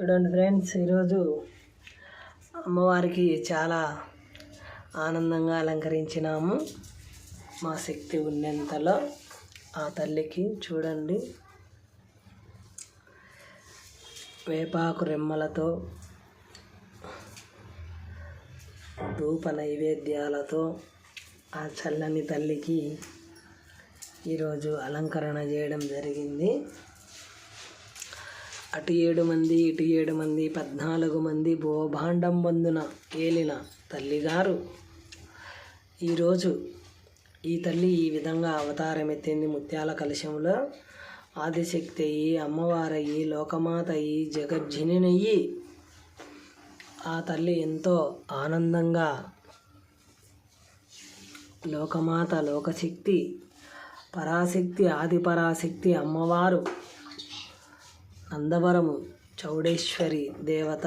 చూడండి ఫ్రెండ్స్ ఈరోజు అమ్మవారికి చాలా ఆనందంగా అలంకరించినాము. మా శక్తి ఉన్నంతలో ఆ తల్లికి చూడండి. వేపాకు రెమ్మలతో ధూప నైవేద్యాలతో ఆ చల్లని తల్లికి ఈరోజు అలంకరణ చేయడం జరిగింది. అటు ఏడు మంది ఇటు ఏడు మంది పద్నాలుగు మంది భూభాండం వందున ఏలిన తల్లిగారు. ఈరోజు ఈ తల్లి ఈ విధంగా అవతారం ఎత్తింది ముత్యాల కలశంలో. ఆదిశక్తి అయ్యి అమ్మవారయ్యి లోకమాత అయ్యి జగజ్జనినయ్యి ఆ తల్లి ఎంతో ఆనందంగా లోకమాత లోకశక్తి పరాశక్తి ఆది పరాశక్తి అమ్మవారు నందవరము చౌడేశ్వరి దేవత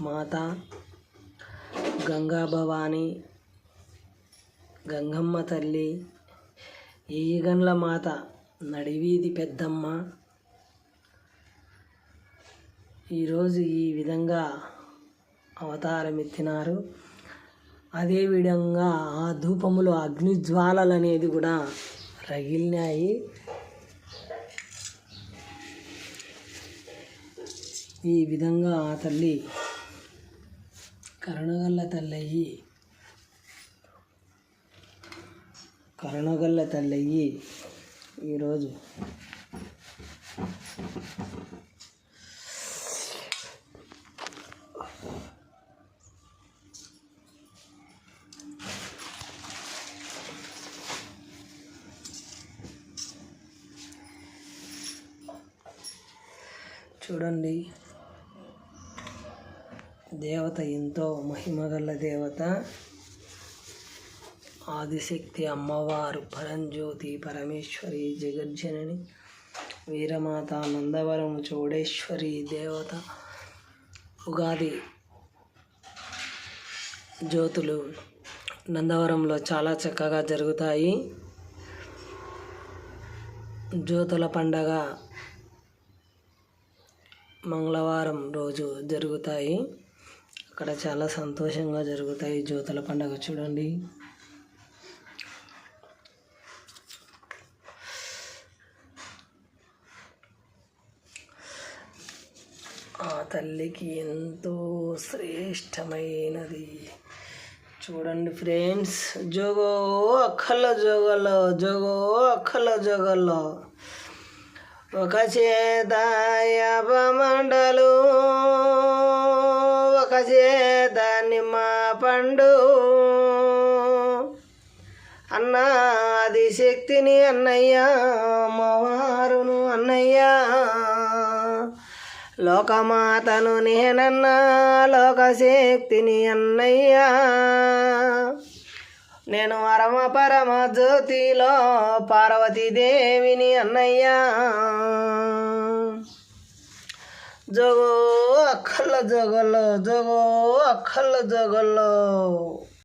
మాత గంగా భవాని గంగమ్మ తల్లి ఈగండ్ల మాత నడివీధి పెద్దమ్మ. ఈరోజు ఈ విధంగా అవతారం ఎత్తినారు అదేవిధంగా ఆ ధూపములు అగ్నిజ్వాలలు అనేది కూడా రగిలినాయి. ఈ విధంగా ఆ తల్లి కరుణగల్ల తల్లయ్యి కరుణగల్ల తల్లయ్యి ఈరోజు చూడండి. దేవత ఎంతో మహిమగల దేవత. ఆదిశక్తి అమ్మవారు పరంజ్యోతి పరమేశ్వరి జగజ్జనని వీరమాత నందవరం చౌడేశ్వరి దేవత. ఉగాది జ్యోతులు నందవరంలో చాలా చక్కగా జరుగుతాయి. జ్యోతుల పండగ మంగళవారం రోజు జరుగుతాయి. అక్కడ చాలా సంతోషంగా జరుగుతాయి జ్యోతుల పండగ చూడండి. ఆ తల్లికి ఎంతో శ్రేష్టమైనది. చూడండి ఫ్రెండ్స్ జోగో అక్కల జోగలో జోగో అక్కల జోగలో. ఒక చేత యాపమండలు ఒక చేత నిమ్మ పండు. అన్న అది శక్తిని అన్నయ్య అమ్మవారును అన్నయ్య. లోకమాతను నేనన్నా లోకశక్తిని అన్నయ్యా. నేను పరమ పరమ జ్యోతిలో పార్వతీదేవిని అన్నయ్యా. జోగు అక్కల జగలో జగో అక్కల జగలో